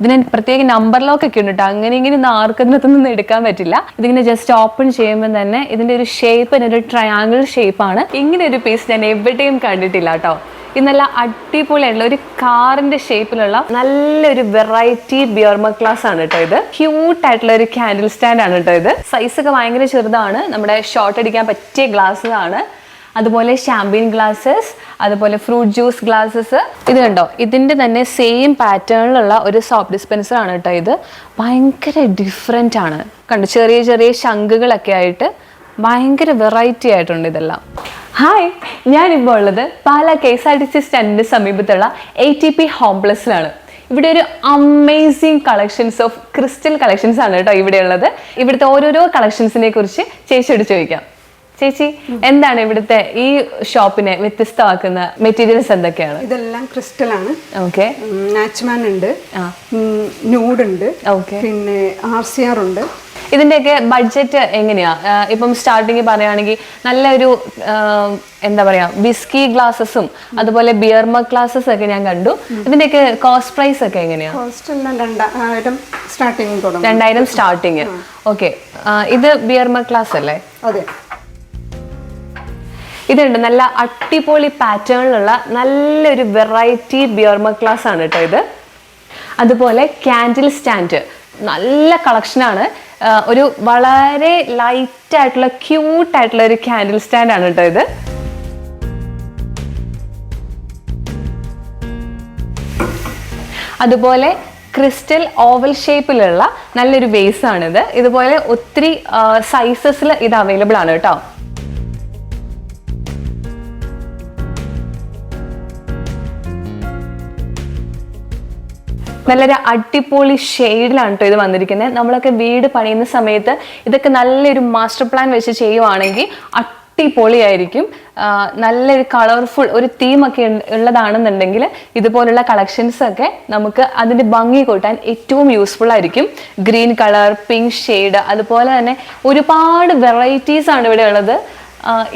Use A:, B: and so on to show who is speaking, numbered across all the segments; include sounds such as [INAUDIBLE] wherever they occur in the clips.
A: ഇതിന് പ്രത്യേക number lock ഒക്കെ ഉണ്ട് കേട്ടോ അങ്ങനെ ഇങ്ങനെ ഒന്നും ആർക്കും നിന്ന് എടുക്കാൻ പറ്റില്ല. ഇതിങ്ങനെ ജസ്റ്റ് ഓപ്പൺ ചെയ്യുമ്പോൾ തന്നെ ഇതിന്റെ ഒരു ഷേപ്പ് ഒരു ട്രയാങ്കിൾ ഷേപ്പാണ് ഇങ്ങനെ ഒരു പീസ് ഞാൻ എവിടെയും കണ്ടിട്ടില്ല കേട്ടോ ഇന്നല്ല അടിപൊളിയുള്ള ഒരു കാറിന്റെ ഷേപ്പിലുള്ള നല്ലൊരു വെറൈറ്റി ബിയർമ ക്ലാസ് ആണ് കേട്ടോ ഇത്. ക്യൂട്ട് ആയിട്ടുള്ള ഒരു കാൻഡിൽ സ്റ്റാൻഡ് ആണ് കേട്ടോ ഇത്. സൈസ് ഒക്കെ ഭയങ്കര ചെറുതാണ്. നമ്മുടെ ഷോർട്ട് അടിക്കാൻ പറ്റിയ ഗ്ലാസ് ആണ്. അതുപോലെ ഷാമ്പീൻ ഗ്ലാസ്സസ് അതുപോലെ ഫ്രൂട്ട് ജ്യൂസ് ഗ്ലാസ്സസ് ഇത് കണ്ടോ? ഇതിന്റെ തന്നെ സെയിം പാറ്റേണിലുള്ള ഒരു സോപ്പ് ഡിസ്പെൻസർ ആണ് കേട്ടോ ഇത്. ഭയങ്കര ഡിഫറെന്റ് ആണ്. കണ്ടോ? ചെറിയ ചെറിയ ശംഖുകളൊക്കെ ആയിട്ട് ഭയങ്കര വെറൈറ്റി ആയിട്ടുണ്ട് ഇതെല്ലാം. ഹായ് ഞാനിപ്പോൾ ഉള്ളത് Pala K S R T C സ്റ്റാൻഡിന്റെ സമീപത്തുള്ള എ ടി പി ഹോം പ്ലസിലാണ് ഇവിടെ ഒരു amazing collections of crystal collections ആണ് കേട്ടോ ഇവിടെ ഉള്ളത്. ഇവിടുത്തെ ഓരോരോ കളക്ഷൻസിനെ കുറിച്ച് ചേച്ചിയോട് ചോദിക്കാം. ചേച്ചി എന്താണ് ഇവിടുത്തെ ഈ ഷോപ്പിനെ വ്യത്യസ്തമാക്കുന്ന മെറ്റീരിയൽസ് എന്തൊക്കെയാണ്?
B: ഇതെല്ലാം ക്രിസ്റ്റൽ ആണ്.
A: ഓക്കെ
B: നാച്ച്മാൻ ഉണ്ട്.
A: നൂഡ്
B: ന്യൂഡ് ഉണ്ട്.
A: ഓക്കെ
B: പിന്നെ ആർ സി ആർ ഉണ്ട്.
A: ഇതിന്റെയൊക്കെ ബഡ്ജറ്റ് എങ്ങനെയാ? ഇപ്പം സ്റ്റാർട്ടിങ് പറയുകയാണെങ്കിൽ നല്ലൊരു എന്താ പറയാ വിസ്കി ഗ്ലാസസും അതുപോലെ ബിയർമ ഗ്ലാസസ് ഒക്കെ ഞാൻ കണ്ടു. ഇതിന്റെയൊക്കെ കോസ്റ്റ് പ്രൈസ് ഒക്കെ എങ്ങനെയാ?
B: രണ്ടായിരം സ്റ്റാർട്ടിങ്
A: ഓക്കെ ഇത് ബിയർമ ഗ്ലാസ് അല്ലേ?
B: അതെ.
A: ഇതുണ്ട്. നല്ല അട്ടിപൊളി പാറ്റേണിലുള്ള നല്ലൊരു വെറൈറ്റി ബിയർമ ക്ലാസ് ആണ് കേട്ടോ ഇത്. അതുപോലെ ക്യാൻഡിൽ സ്റ്റാൻഡ്. നല്ല കളക്ഷനാണ് ഒരു വളരെ ലൈറ്റ് ആയിട്ടുള്ള ക്യൂട്ട് ആയിട്ടുള്ള ഒരു ക്യാൻഡിൽ സ്റ്റാൻഡ് ആണ് കേട്ടോ ഇത്. അതുപോലെ ക്രിസ്റ്റൽ ഓവൽ ഷേപ്പിലുള്ള നല്ലൊരു ബേസ് ആണിത് ഇതുപോലെ ഒത്തിരി സൈസസിൽ ഇത് അവൈലബിൾ ആണ് കേട്ടോ. നല്ലൊരു അടിപൊളി ഷെയ്ഡിലാണ് കേട്ടോ ഇത് വന്നിരിക്കുന്നത് നമ്മളൊക്കെ വീട് പണിയുന്ന സമയത്ത് ഇതൊക്കെ നല്ലൊരു മാസ്റ്റർ പ്ലാൻ വെച്ച് ചെയ്യുവാണെങ്കിൽ അടിപൊളിയായിരിക്കും. നല്ലൊരു കളർഫുൾ ഒരു തീമൊക്കെ ഉള്ളതാണെന്നുണ്ടെങ്കിൽ ഇതുപോലുള്ള കളക്ഷൻസ് ഒക്കെ നമുക്ക് അതിന്റെ ഭംഗി കൂട്ടാൻ ഏറ്റവും യൂസ്ഫുൾ ആയിരിക്കും. ഗ്രീൻ കളർ പിങ്ക് ഷെയ്ഡ് അതുപോലെ തന്നെ ഒരുപാട് വെറൈറ്റീസ് ആണ് ഇവിടെ ഉള്ളത്.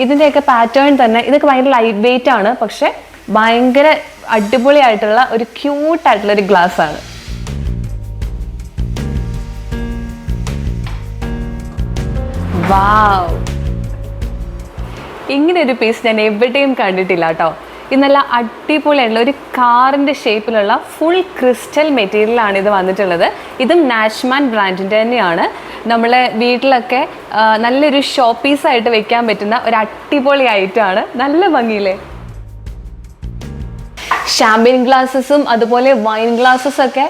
A: ഇതിന്റെയൊക്കെ പാറ്റേൺ തന്നെ ഇതൊക്കെ ഭയങ്കര ലൈറ്റ് വെയിറ്റ് ആണ്. പക്ഷേ ഭയങ്കര അടിപൊളിയായിട്ടുള്ള ഒരു ക്യൂട്ട് ആയിട്ടുള്ള ഒരു ഗ്ലാസ് ആണ്. ഇങ്ങനെ ഒരു പീസ് ഞാൻ എവിടെയും കണ്ടിട്ടില്ല കേട്ടോ ഇന്നല്ല അടിപൊളിയായിട്ടുള്ള ഒരു കാറിന്റെ ഷേപ്പിലുള്ള ഫുൾ ക്രിസ്റ്റൽ മെറ്റീരിയലാണ് ഇത് വന്നിട്ടുള്ളത്. ഇതും നാഷ്മാൻ ബ്രാൻഡിന്റെ തന്നെയാണ്. നമ്മളെ വീട്ടിലൊക്കെ നല്ലൊരു ഷോ പീസായിട്ട് വെക്കാൻ പറ്റുന്ന ഒരു അടിപൊളി ഐറ്റമാണ് നല്ല ഭംഗിയില്ലേ? ഷാമ്പയിൻ ഗ്ലാസ്സസും അതുപോലെ വൈൻ ഗ്ലാസ്സസ് ഒക്കെ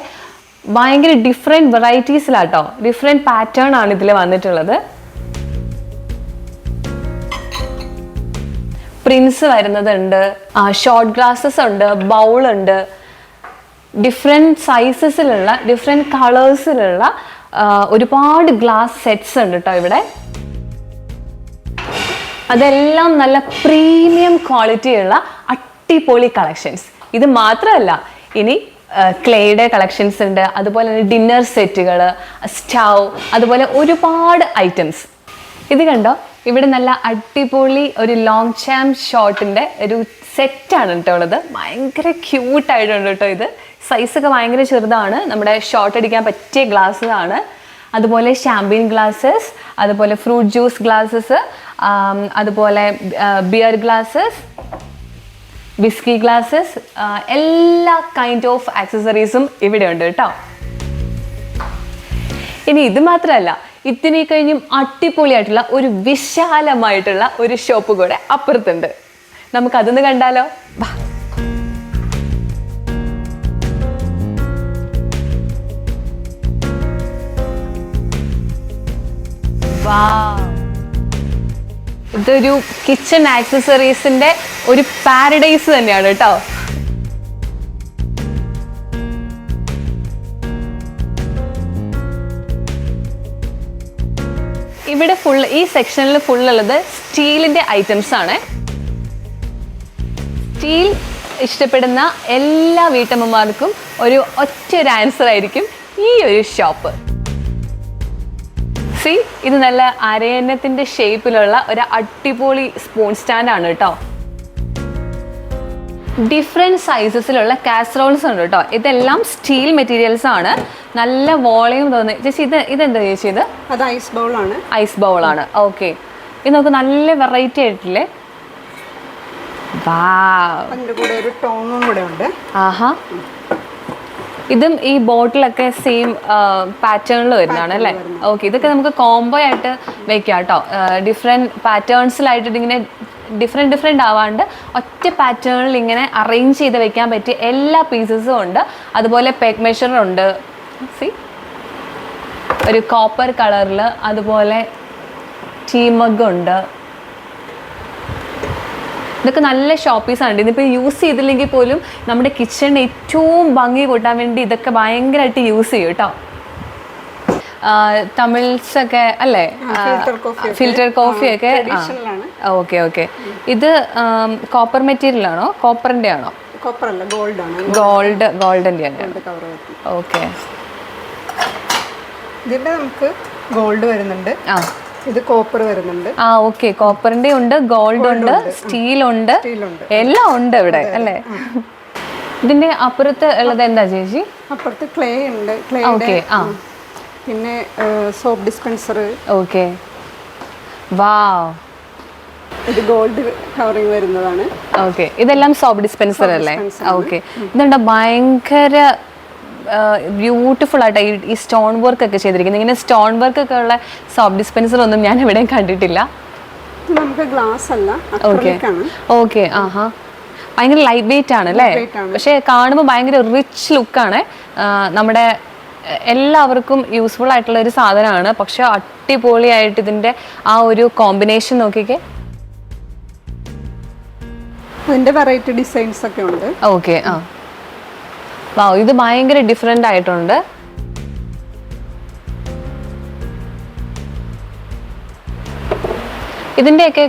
A: ഭയങ്കര ഡിഫറെന്റ് വെറൈറ്റീസിലാട്ടോ ഡിഫറെന്റ് പാറ്റേൺ ആണ് ഇതിൽ വന്നിട്ടുള്ളത്. പ്രിൻസ് വരുന്നതുണ്ട് ഷോർട്ട് ഗ്ലാസ്സസ് ഉണ്ട് ബൗൾ ഉണ്ട്. ഡിഫറെന്റ് സൈസസിലുള്ള ഡിഫറെന്റ് കളേഴ്സിലുള്ള ഒരുപാട് ഗ്ലാസ് സെറ്റ്സ് ഉണ്ട് കേട്ടോ ഇവിടെ. അതെല്ലാം നല്ല പ്രീമിയം ക്വാളിറ്റിയുള്ള അടിപൊളി കളക്ഷൻസ് ഇത് മാത്രമല്ല ഇനി ക്ലേയുടെ കളക്ഷൻസ് ഉണ്ട് അതുപോലെ തന്നെ ഡിന്നർ സെറ്റുകൾ സ്റ്റൗ അതുപോലെ ഒരുപാട് ഐറ്റംസ് ഇത് കണ്ടോ? ഇവിടെ നല്ല അടിപൊളി ഒരു ലോങ് ചാം ഷോട്ടിന്റെ ഒരു സെറ്റാണ് കേട്ടോ ഉള്ളത്. ഭയങ്കര ക്യൂട്ടായിട്ടുണ്ട് കേട്ടോ ഇത്. സൈസൊക്കെ ഭയങ്കര ചെറുതാണ്. നമ്മുടെ ഷോർട്ട് അടിക്കാൻ പറ്റിയ ഗ്ലാസ് ആണ്. അതുപോലെ ഷാമ്പീൻ ഗ്ലാസ്സസ് അതുപോലെ ഫ്രൂട്ട് ജ്യൂസ് ഗ്ലാസ്സസ് അതുപോലെ ബിയർ ഗ്ലാസ്സസ് വിസ്കി ഗ്ലാസ്സസ് എല്ലാ കൈൻഡ് ഓഫ് ആക്സസറീസും ഇവിടെ ഉണ്ട് കേട്ടോ. ഇനി ഇത് മാത്രമല്ല ഇതിനെ കഴിഞ്ഞും അടിപൊളിയായിട്ടുള്ള ഒരു വിശാലമായിട്ടുള്ള ഒരു ഷോപ്പ് കൂടെ അപ്പുറത്തുണ്ട്. നമുക്ക് അതൊന്ന് കണ്ടാലോ? വാ. ഇതൊരു കിച്ചൺ ആക്സസറീസിന്റെ ഒരു പാരഡൈസ് തന്നെയാണ് കേട്ടോ. ഇവിടെ ഫുൾ ഈ സെക്ഷനിൽ ഫുൾ ഉള്ളത് സ്റ്റീലിന്റെ ഐറ്റംസ് ആണ്. സ്റ്റീൽ ഇഷ്ടപ്പെടുന്ന എല്ലാ വീട്ടമ്മമാർക്കും ഒരു ഒറ്റ ഒരു ആൻസർ ആയിരിക്കും ഈ ഒരു ഷോപ്പ് സി ഇത് നല്ല അരയന്നത്തിന്റെ ഷേപ്പിലുള്ള ഒരു അടിപൊളി സ്പൂൺ സ്റ്റാൻഡ് ആണ് കേട്ടോ. ഡിഫറെന്റ് സൈസസിലുള്ള കാസറോൾസ് ഉണ്ട് കേട്ടോ. ഇതെല്ലാം സ്റ്റീൽ മെറ്റീരിയൽസ് ആണ്. നല്ല വോളയും തോന്നി ചേച്ചി ഇത് ഇതെന്താ ചേച്ചി ഇത്?
B: അത് ഐസ് ബൗൾ ആണ്.
A: ഐസ് ബൗളാണ് ഓക്കെ ഇത് നമുക്ക് നല്ല വെറൈറ്റി ആയിട്ടില്ലേ? വാ
B: അതിന്റെ കൂടെ ഒരു ടോങ്ങും കൂടെ ഉണ്ട്.
A: ആഹാ. ഇതും ഈ ബോട്ടിലൊക്കെ സെയിം പാറ്റേണിൽ വരുന്നതാണ് അല്ലേ? ഓക്കെ ഇതൊക്കെ നമുക്ക് കോംബോ ആയിട്ട് വെക്കാം കേട്ടോ. ഡിഫറെന്റ് പാറ്റേൺസിലായിട്ട് ഇങ്ങനെ ഡിഫറെന്റ് ഡിഫറെന്റ് ആവാണ്ട് ഒറ്റ പാറ്റേണിൽ ഇങ്ങനെ അറേഞ്ച് ചെയ്ത് വെക്കാൻ പറ്റിയ എല്ലാ പീസസും ഉണ്ട്. അതുപോലെ പെഗ് മെഷറുണ്ട് സി ഒരു കോപ്പർ കളറിൽ അതുപോലെ ടീ മഗ് ഉണ്ട് ഇതൊക്കെ നല്ല ഷോപ്പീസാണ് ഇതിപ്പോൾ യൂസ് ചെയ്തില്ലെങ്കിൽ പോലും നമ്മുടെ കിച്ചണിന് ഏറ്റവും ഭംഗി കൂട്ടാൻ വേണ്ടി ഇതൊക്കെ ഭയങ്കരമായിട്ട് യൂസ് ചെയ്യും കേട്ടോ തമിഴ്സ് ഒക്കെ അല്ലേ? ഫിൽറ്റർ കോഫി ഒക്കെ. ഓക്കെ ഓക്കെ ഇത് കോപ്പർ മെറ്റീരിയൽ ആണോ? കോപ്പറിന്റെ ആണോ?
B: ഗോൾഡ്
A: ഗോൾഡിന്റെ ആണ്. ഓക്കെ
B: ഇതിന്റെ നമുക്ക് ഗോൾഡ് വരുന്നുണ്ട്.
A: ആ.
B: ഇത് കോപ്പർ വരുന്നുണ്ട്.
A: ആ ഓക്കെ കോപ്പറിന്റെ ഉണ്ട് ഗോൾഡ് ഉണ്ട് സ്റ്റീൽ ഉണ്ട്. എല്ലാം ഉണ്ട് ഇവിടെ അല്ലേ? ഇതിന്റെ അപ്പുറത്ത് ഉള്ളത് എന്താ ചേച്ചി?
B: അപ്പുറത്ത് ക്ലേ ഉണ്ട്. ക്ലേ
A: ഓക്കെ ആ.
B: പിന്നെ സോപ്പ് ഡിസ്പെൻസർ
A: ഓക്കെ
B: ഇത് ഗോൾഡ് വരുന്നതാണ്.
A: ഓക്കെ ഇതെല്ലാം സോപ്പ് ഡിസ്പെൻസർ അല്ലേ? ഓക്കെ ഇതുണ്ട് ഭയങ്കര ബ്യൂട്ടിഫുൾ ആയിട്ട് ഈ- ഈ സ്റ്റോൺ വർക്ക് ഒക്കെ ചെയ്തിരിക്കുന്നത്. ഇങ്ങനെ സ്റ്റോൺ വർക്ക് ഒക്കെ ഉള്ള സോപ്പ് ഡിസ്പെൻസർ ഒന്നും ഞാൻ എവിടെയും കണ്ടിട്ടില്ല.
B: നമുക്ക് ഗ്ലാസ് അല്ല
A: ഓക്കെ ഓക്കെ ആഹാ. ഭയങ്കര ലൈറ്റ് വെയിറ്റ് ആണ് അല്ലേ?
B: പക്ഷെ
A: പക്ഷേ കാണുമ്പോൾ ഭയങ്കര റിച്ച് ലുക്കാണ് നമ്മുടെ എല്ലാവർക്കും യൂസ്ഫുൾ ആയിട്ടുള്ള ഒരു സാധനമാണ്. പക്ഷെ അടിപൊളിയായിട്ട് ഇതിന്റെ ആ ഒരു കോമ്പിനേഷൻ നോക്കിക്കേ.
B: ഇതിന്റെ വെറൈറ്റി ഡിസൈൻസ് ഒക്കെ ഉണ്ട്.
A: ഓക്കെ ആ. വാ ഇത് ഭയങ്കര ഡിഫറെന്റ് ആയിട്ടുണ്ട്. ഇതിന്റെയൊക്കെ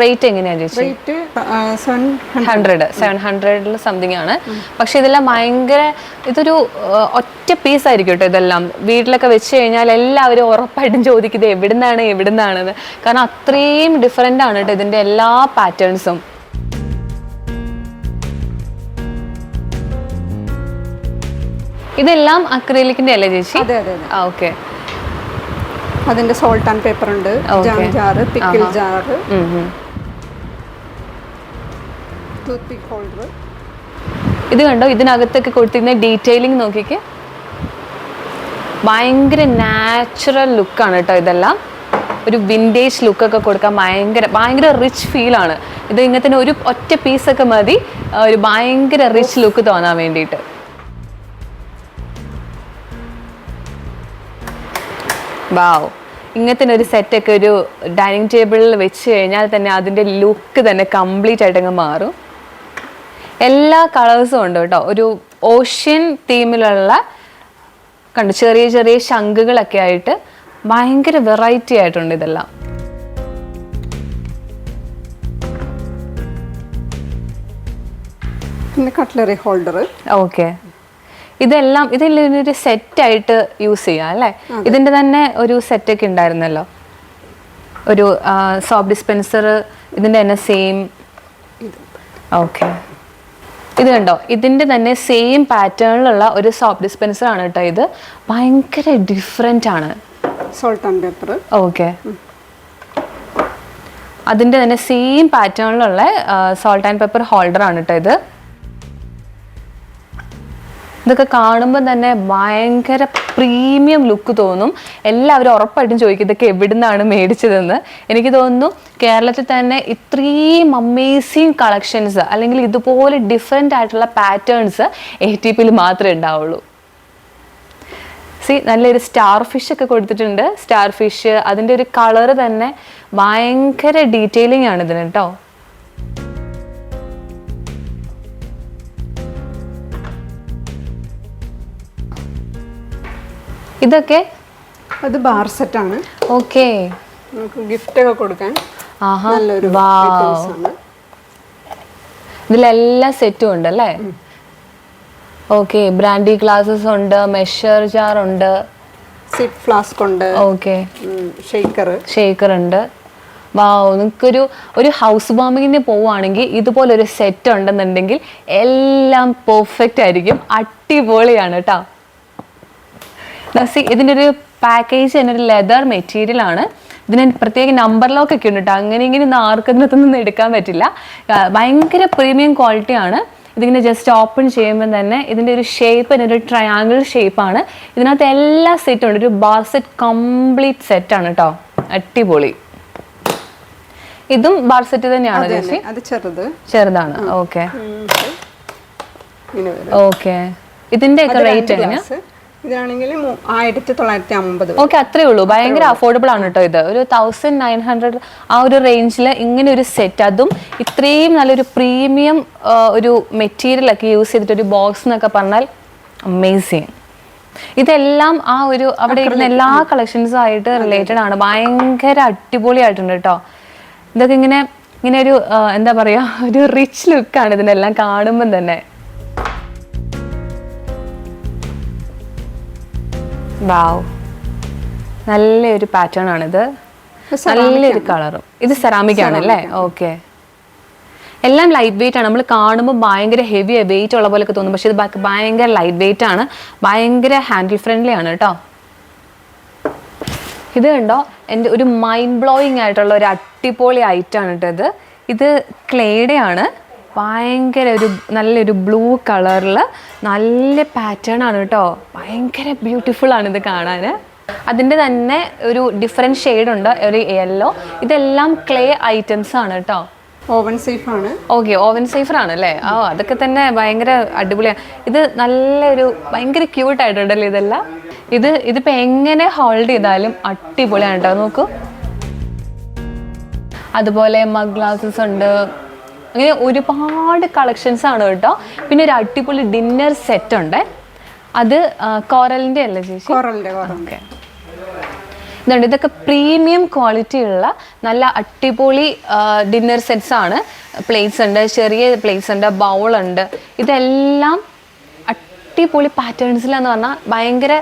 A: റേറ്റ് എങ്ങനെയാണ് ചേച്ചി? ഹൺഡ്രഡ് സെവൻ ഹൺഡ്രഡിൽ സംതിങ് ആണ്. പക്ഷെ ഇതെല്ലാം ഭയങ്കര ഇതൊരു ഒറ്റ പീസ് ആയിരിക്കും കേട്ടോ ഇതെല്ലാം. വീട്ടിലൊക്കെ വെച്ച് കഴിഞ്ഞാൽ എല്ലാവരും ഉറപ്പായിട്ടും ചോദിക്കുന്നത് എവിടുന്നാണ് എവിടുന്നാണെന്ന് കാരണം അത്രയും ഡിഫറെന്റ് ആണ് കേട്ടോ ഇതിന്റെ എല്ലാ പാറ്റേൺസും ഇതെല്ലാം അക്രലിക്കിന്റെ അല്ലേ ചേച്ചി?
B: അതെ അതെ അതെ.
A: ഓക്കെ.
B: അതിന്റെ സോൾട്ട് ആൻഡ് പേപ്പർ ഉണ്ട്.
A: Okay.
B: Jam jar pickle jar. Toothpick holder
A: ഇത് കണ്ടോ? ഇതിനകത്തൊക്കെ കൊടുത്തിരുന്ന ഡീറ്റെയിലിംഗ് നോക്കിക്ക്. ഭയങ്കര നാച്ചുറൽ ലുക്കാണ് കേട്ടോ ഇതെല്ലാം. ഒരു വിന്റേജ് ലുക്കൊക്കെ കൊടുക്കാൻ ഭയങ്കര ഭയങ്കര റിച്ച് ഫീലാണ് ഇത് ഇങ്ങനത്തെ ഒരു ഒറ്റ പീസൊക്കെ മതി. ഒരു ഭയങ്കര റിച്ച് ലുക്ക് തോന്നാൻ വേണ്ടിയിട്ട്. വാവ് ഇങ്ങനത്തെ ഒരു സെറ്റൊക്കെ ഒരു ഡൈനിങ് ടേബിളിൽ വെച്ച് കഴിഞ്ഞാൽ തന്നെ അതിന്റെ ലുക്ക് തന്നെ കംപ്ലീറ്റ് ആയിട്ട് അങ്ങ് മാറും. എല്ലാ കളേഴ്സും ഉണ്ട് കേട്ടോ. ഒരു ഓഷ്യൻ തീമിലുള്ള കണ്ടു ചെറിയ ചെറിയ ശംഖുകളൊക്കെ ആയിട്ട് ഭയങ്കര വെറൈറ്റി ആയിട്ടുണ്ട് ഇതെല്ലാം.
B: പിന്നെ കട്ട്ലറി ഹോൾഡർ
A: ഓക്കെ ഇതെല്ലാം ഇതെല്ലാം ഒരു സെറ്റായിട്ട് യൂസ് ചെയ്യാം അല്ലേ? ഇതിന്റെ തന്നെ ഒരു സെറ്റ് ഒക്കെ ഉണ്ടായിരുന്നല്ലോ. ഒരു സോപ്പ് ഡിസ്പെൻസർ ഇതിന്റെ തന്നെ സെയിം ഓക്കെ. ഇത് കണ്ടോ? ഇതിന്റെ തന്നെ സെയിം പാറ്റേണിലുള്ള ഒരു സോപ്പ് ഡിസ്പെൻസർ ആണ് കേട്ടോ ഇത്. ഭയങ്കര ഡിഫറെന്റ് ആണ്.
B: Salt and pepper
A: okay. അതിന്റെ തന്നെ സെയിം പാറ്റേണിലുള്ള സോൾട്ട് ആൻഡ് പേപ്പർ ഹോൾഡർ ആണ് കേട്ടോ ഇത്. ഇതൊക്കെ കാണുമ്പോൾ തന്നെ ഭയങ്കര പ്രീമിയം ലുക്ക് തോന്നും. എല്ലാവരും ഉറപ്പായിട്ടും ചോദിക്കും ഇതൊക്കെ എവിടുന്നാണ് മേടിച്ചതെന്ന്? എനിക്ക് തോന്നുന്നു കേരളത്തിൽ തന്നെ ഇത്രയും അമേസിങ് കളക്ഷൻസ് അല്ലെങ്കിൽ ഇതുപോലെ ഡിഫറെന്റ് ആയിട്ടുള്ള പാറ്റേൺസ് എ ടി പിയിൽ മാത്രമേ ഉണ്ടാവുള്ളൂ. സി നല്ലൊരു സ്റ്റാർ ഫിഷ് ഒക്കെ കൊടുത്തിട്ടുണ്ട്. സ്റ്റാർ ഫിഷ് അതിന്റെ ഒരു കളറ് തന്നെ ഭയങ്കര ഡീറ്റെയിലിംഗ് ആണ് ഇതിന് കേട്ടോ ഇതൊക്കെ?
B: അത് ബാർ സെറ്റ് ആണ്.
A: ഓക്കെ.
B: നമുക്ക് ഗിഫ്റ്റ് ഒക്കെ കൊടുക്കാൻ നല്ലൊരു
A: ഇതിലെല്ലാം സെറ്റും ഉണ്ട് അല്ലേ? ഓക്കെ ബ്രാൻഡി ഗ്ലാസസ് ഉണ്ട് മെഷർ ജാർ ഉണ്ട്.
B: സിപ്പ് ഫ്ലാസ്ക് ഉണ്ട്.
A: ഓക്കെ.
B: ഷേക്കർ
A: ഷേക്കർ ഉണ്ട്. വാ നിങ്ങൾക്കൊരു ഒരു ഹൗസ് വാമിങ്ങിന് പോവുകയാണെങ്കിൽ ഇതുപോലൊരു സെറ്റ് ഉണ്ടെന്നുണ്ടെങ്കിൽ എല്ലാം പെർഫെക്റ്റ് ആയിരിക്കും. അടിപൊളിയാണ് കേട്ടോ ഇതിന്റെ ഒരു പാക്കേജ് തന്നെ ഒരു ലെതർ മെറ്റീരിയൽ ആണ്. ഇതിന് പ്രത്യേക നമ്പർ ലോക്ക് ഒക്കെ ഉണ്ട് കേട്ടോ അങ്ങനെ ഇങ്ങനെ ഒന്നും ആർക്കതിനകത്തൊന്നും എടുക്കാൻ പറ്റില്ല. ഭയങ്കര പ്രീമിയം ക്വാളിറ്റി ആണ്. ഇതിങ്ങനെ ജസ്റ്റ് ഓപ്പൺ ചെയ്യുമ്പോൾ തന്നെ ഇതിന്റെ ഒരു ഷേപ്പ് തന്നെ ഒരു ട്രയാങ്കിൾ ഷേപ്പാണ് ഇതിനകത്ത് എല്ലാ സെറ്റും ഉണ്ട്. ഒരു ബാർ സെറ്റ് കംപ്ലീറ്റ് സെറ്റാണ് കേട്ടോ അടിപൊളി. ഇതും ബാർ സെറ്റ് തന്നെയാണോ ചേച്ചി?
B: ചെറുത്.
A: ചെറുതാണ്. ഓക്കെ ഓക്കെ ഇതിന്റെ ഒക്കെ റേറ്റ്
B: രണ്ട്
A: എങ്ങനെ
B: ഗ്ലാസ് ഇതാണെങ്കിൽ ആയിരത്തി തൊള്ളായിരത്തി അമ്പത്
A: ഓക്കെ അത്രേ ഉള്ളൂ. ഭയങ്കര അഫോർഡബിൾ ആണ് കേട്ടോ ഇത്. ഒരു തൗസൻഡ് നയൻ ഹൺഡ്രഡ് ആ ഒരു റേഞ്ചിൽ ഇങ്ങനെ ഒരു സെറ്റ് അതും ഇത്രയും നല്ലൊരു പ്രീമിയം ഒരു മെറ്റീരിയൽ ഒക്കെ യൂസ് ചെയ്തിട്ട് ഒരു ബോക്സ് എന്നൊക്കെ പറഞ്ഞാൽ അമേസിങ് ഇതെല്ലാം ആ ഒരു അവിടെ ഇരുന്ന എല്ലാ കളക്ഷൻസും ആയിട്ട് റിലേറ്റഡ് ആണ്. ഭയങ്കര അടിപൊളിയായിട്ടുണ്ട് കേട്ടോ ഇതൊക്കെ ഇങ്ങനെ ഇങ്ങനെ ഒരു എന്താ പറയാ [LAUGHS] ഒരു റിച്ച് ലുക്കാണ് ഇതിനെല്ലാം കാണുമ്പം തന്നെ. വാവ് നല്ലൊരു പാറ്റേൺ ആണിത്. നല്ലൊരു കളറും ഇത് സെറാമിക് ആണല്ലേ ഓക്കെ എല്ലാം ലൈറ്റ് വെയിറ്റ് ആണ്. നമ്മൾ കാണുമ്പോൾ ഭയങ്കര ഹെവി വെയിറ്റ് ഉള്ള പോലെയൊക്കെ തോന്നും. പക്ഷെ ഇത് ബാക്കി ഭയങ്കര ലൈറ്റ് വെയിറ്റ് ആണ്. ഭയങ്കര ഹാൻഡിൽ ഫ്രണ്ട്ലി ആണ് കേട്ടോ ഇത് കണ്ടോ? എന്റെ ഒരു മൈൻഡ് ബ്ലോയിങ് ആയിട്ടുള്ള ഒരു അടിപൊളി ഐറ്റം ആണ് കേട്ടോ ഇത്. ഇത് ക്ലേയുടെ ആണ് ഭയങ്കര ഒരു നല്ലൊരു ബ്ലൂ കളറിൽ നല്ല പാറ്റേൺ ആണ് കേട്ടോ. ഭയങ്കര ബ്യൂട്ടിഫുൾ ആണ് ഇത് കാണാൻ അതിന്റെ തന്നെ ഒരു ഡിഫറെന്റ് ഷെയ്ഡ് ഉണ്ട് ഒരു യെല്ലോ ഇതെല്ലാം ക്ലേ ഐറ്റംസ് ആണ് കേട്ടോ.
B: ഓവൻ സേഫ് ആണ്.
A: ഓക്കെ ഓവൻ സേഫർ ആണ് അല്ലേ? ആ അതൊക്കെ തന്നെ ഭയങ്കര അടിപൊളിയാണ് ഇത് നല്ലൊരു ഭയങ്കര ക്യൂട്ട് ആയിട്ടുണ്ടല്ലോ ഇതെല്ലാം? ഇത് ഇതിപ്പോ എങ്ങനെ ഹോൾഡ് ചെയ്താലും അടിപൊളിയാണ് കേട്ടോ. നോക്കൂ. അതുപോലെ മഗ് ഗ്ലാസസ് ഉണ്ട്. അങ്ങനെ ഒരുപാട് കളക്ഷൻസ് ആണ് കേട്ടോ. പിന്നെ ഒരു അടിപൊളി ഡിന്നർ സെറ്റ് ഉണ്ട്. അത് കോറലിന്റെ അല്ലേ ചേച്ചി? ഓക്കെ. ഇതുണ്ട്. ഇതൊക്കെ പ്രീമിയം ക്വാളിറ്റി ഉള്ള നല്ല അടിപൊളി ഡിന്നർ സെറ്റ്സ് ആണ്. പ്ലേറ്റ്സ് ഉണ്ട് ചെറിയ പ്ലേറ്റ്സ് ഉണ്ട് ബൗൾ ഉണ്ട്. ഇതെല്ലാം അടിപൊളി പാറ്റേൺസിലെന്ന് പറഞ്ഞാൽ ഭയങ്കര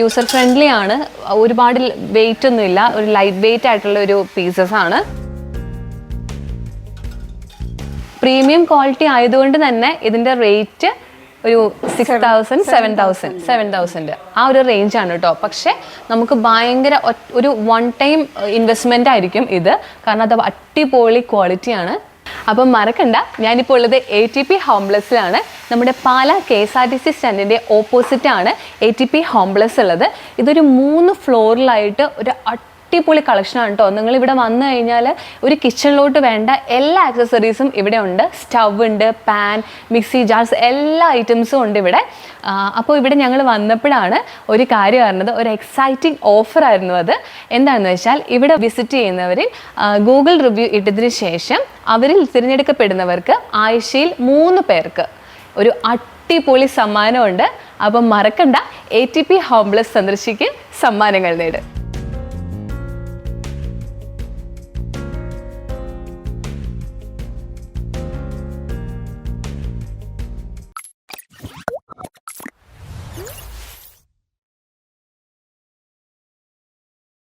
A: യൂസർ ഫ്രണ്ട്ലി ആണ്. ഒരുപാട് വെയിറ്റ് ഒന്നുമില്ല. ഒരു ലൈറ്റ് വെയിറ്റ് ആയിട്ടുള്ള ഒരു പീസസ് ആണ്. പ്രീമിയം ക്വാളിറ്റി ആയതുകൊണ്ട് തന്നെ ഇതിന്റെ റേറ്റ് ഒരു six thousand seven thousand seven thousand ആ ഒരു റേഞ്ച് ആണ് കേട്ടോ പക്ഷെ നമുക്ക് ഭയങ്കര ഒരു വൺ ടൈം ഇൻവെസ്റ്റ്മെന്റ് ആയിരിക്കും ഇത്. കാരണം അത് അടിപൊളി ക്വാളിറ്റിയാണ് അപ്പം മറക്കണ്ട. ഞാനിപ്പോൾ ഉള്ളത് എ ടി പി ഹോംപ്ലസിലാണ് നമ്മുടെ Pala K S R T C സ്റ്റാൻഡിന്റെ opposite ആണ് എ ടി പി ഹോംപ്ലസ് ഉള്ളത്. ഇതൊരു മൂന്ന് ഫ്ലോറിലായിട്ട് ഒരു അടിപൊളി കളക്ഷനാണ് കേട്ടോ നിങ്ങൾ ഇവിടെ വന്നു കഴിഞ്ഞാൽ ഒരു കിച്ചണിലോട്ട് വേണ്ട എല്ലാ ആക്സസറീസും ഇവിടെ ഉണ്ട്. സ്റ്റവ് ഉണ്ട് പാൻ മിക്സി ജാർസ് എല്ലാ ഐറ്റംസും ഉണ്ട് ഇവിടെ. അപ്പോൾ ഇവിടെ ഞങ്ങൾ വന്നപ്പോഴാണ് ഒരു കാര്യം അറിഞ്ഞത്. ഒരു എക്സൈറ്റിംഗ് ഓഫർ ആയിരുന്നു അത്. എന്താണെന്ന് വെച്ചാൽ ഇവിടെ വിസിറ്റ് ചെയ്യുന്നവരിൽ ഗൂഗിൾ റിവ്യൂ ഇട്ടതിന് ശേഷം അവരിൽ തിരഞ്ഞെടുക്കപ്പെടുന്നവർക്ക് ആഴ്ചയിൽ മൂന്ന് പേർക്ക് ഒരു അടിപൊളി സമ്മാനമുണ്ട്. അപ്പം മറക്കണ്ട. എ ടി പി ഹോംലെസ് സന്ദർശിക്ക് സമ്മാനങ്ങൾ നേട്.